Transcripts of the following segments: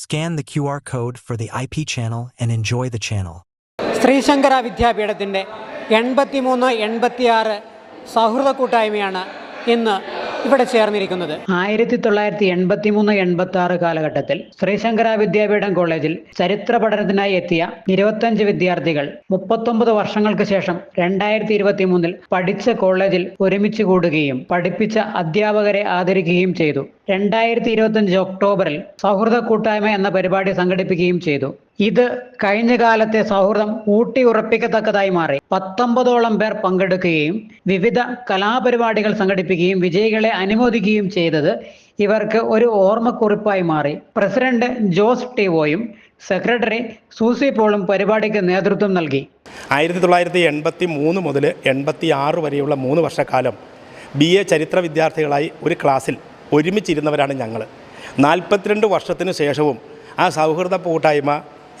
Scan the QR code for the IP channel and enjoy the channel. Sree Sankara വിദ്യാപീഠത്തിന്റെ എൺപത്തിമൂന്ന് എൺപത്തിയാറ് സൗഹൃദ കൂട്ടായ്മയാണ് ഇന്ന് ഇവിടെ ചേർന്നിരിക്കുന്നത് ആയിരത്തി തൊള്ളായിരത്തി എൺപത്തി മൂന്ന് എൺപത്തി ആറ് കാലഘട്ടത്തിൽ ശ്രീശങ്കര വിദ്യാപീഠം കോളേജിൽ ചരിത്ര പഠനത്തിനായി എത്തിയ ഇരുപത്തഞ്ച് വിദ്യാർത്ഥികൾ മുപ്പത്തൊമ്പത് വർഷങ്ങൾക്ക് ശേഷം രണ്ടായിരത്തി ഇരുപത്തി മൂന്നിൽ പഠിച്ച കോളേജിൽ ഒരുമിച്ച് കൂടുകയും പഠിപ്പിച്ച അധ്യാപകരെ ആദരിക്കുകയും ചെയ്തു രണ്ടായിരത്തി ഇരുപത്തഞ്ച് ഒക്ടോബറിൽ സൗഹൃദ കൂട്ടായ്മ എന്ന പരിപാടി സംഘടിപ്പിക്കുകയും ചെയ്തു. ഇത് കഴിഞ്ഞ കാലത്തെ സൗഹൃദം ഊട്ടി ഉറപ്പിക്കത്തക്കതായി മാറി. പത്തൊമ്പതോളം പേർ പങ്കെടുക്കുകയും വിവിധ കലാപരിപാടികൾ സംഘടിപ്പിക്കുകയും വിജയികളെ അനുമോദിക്കുകയും ചെയ്തത് ഇവർക്ക് ഒരു ഓർമ്മക്കുറിപ്പായി മാറി. പ്രസിഡന്റ് ജോസ് ടിവോയും സെക്രട്ടറി സൂസി പോളും പരിപാടിക്ക് നേതൃത്വം നൽകി. ആയിരത്തി തൊള്ളായിരത്തി എൺപത്തി മൂന്ന് മുതൽ എൺപത്തി ആറ് വരെയുള്ള മൂന്ന് വർഷക്കാലം ബി എ ചരിത്ര വിദ്യാർത്ഥികളായി ഒരു ക്ലാസ്സിൽ ഒരുമിച്ചിരുന്നവരാണ് ഞങ്ങൾ നാൽപ്പത്തിരണ്ട് വർഷത്തിന് ശേഷവും ആ സൗഹൃദ കൂട്ടായ്മ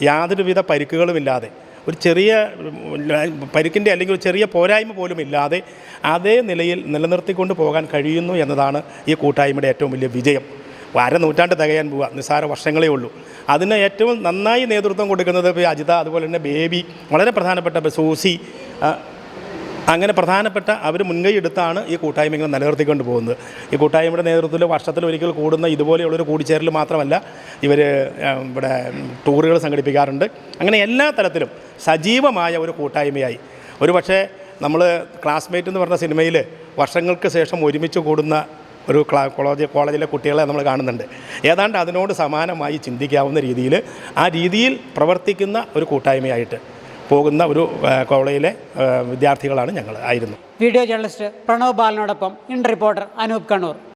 യാതൊരുവിധ പരിക്കുകളുമില്ലാതെ ഒരു ചെറിയ പരിക്കിന്റെ അല്ലെങ്കിൽ ഒരു ചെറിയ പോരായ്മ പോലും ഇല്ലാതെ അതേ നിലയിൽ നിലനിർത്തിക്കൊണ്ട് പോകാൻ കഴിയുന്നു എന്നതാണ് ഈ കൂട്ടായ്മയുടെ ഏറ്റവും വലിയ വിജയം. വാര നൂറ്റാണ്ട് തികയാൻ പോവുക നിസ്സാര വർഷങ്ങളേ ഉള്ളൂ. അതിന് ഏറ്റവും നന്നായി നേതൃത്വം കൊടുക്കുന്നത് അജിത അതുപോലെ തന്നെ ബേബി വളരെ പ്രധാനപ്പെട്ട സൂസി അങ്ങനെ പ്രധാനപ്പെട്ട അവർ മുൻകൈ എടുത്താണ് ഈ കൂട്ടായ്മ ഇങ്ങനെ നിലനിർത്തിക്കൊണ്ട് പോകുന്നത്. ഈ കൂട്ടായ്മയുടെ നേതൃത്വത്തിൽ വർഷത്തിൽ ഒരിക്കൽ കൂടുന്ന ഇതുപോലെയുള്ളൊരു കൂടിച്ചേരൽ മാത്രമല്ല ഇവർ ഇവിടെ ടൂറുകൾ സംഘടിപ്പിക്കാറുണ്ട്. അങ്ങനെ എല്ലാ തലത്തിലും സജീവമായ ഒരു കൂട്ടായ്മയായി. ഒരു പക്ഷേ നമ്മൾ ക്ലാസ്മേറ്റ് എന്ന് പറഞ്ഞ സിനിമയിൽ വർഷങ്ങൾക്ക് ശേഷം ഒരുമിച്ച് കൂടുന്ന ഒരു ക്ലാ കോളേജ് കോളേജിലെ കുട്ടികളെ നമ്മൾ കാണുന്നുണ്ട്. ഏതാണ്ട് അതിനോട് സമാനമായി ചിന്തിക്കാവുന്ന രീതിയിൽ ആ രീതിയിൽ പ്രവർത്തിക്കുന്ന ഒരു കൂട്ടായ്മയായിട്ട്. പോകുന്ന ഒരു കോളേജിലെ വിദ്യാർത്ഥികളാണ് ഞങ്ങൾ ആയിരുന്നു. വീഡിയോ ജേർണലിസ്റ്റ് പ്രണവ് ബാലനോടൊപ്പം ഇൻ റിപ്പോർട്ടർ അനൂപ് കണ്ണൂർ.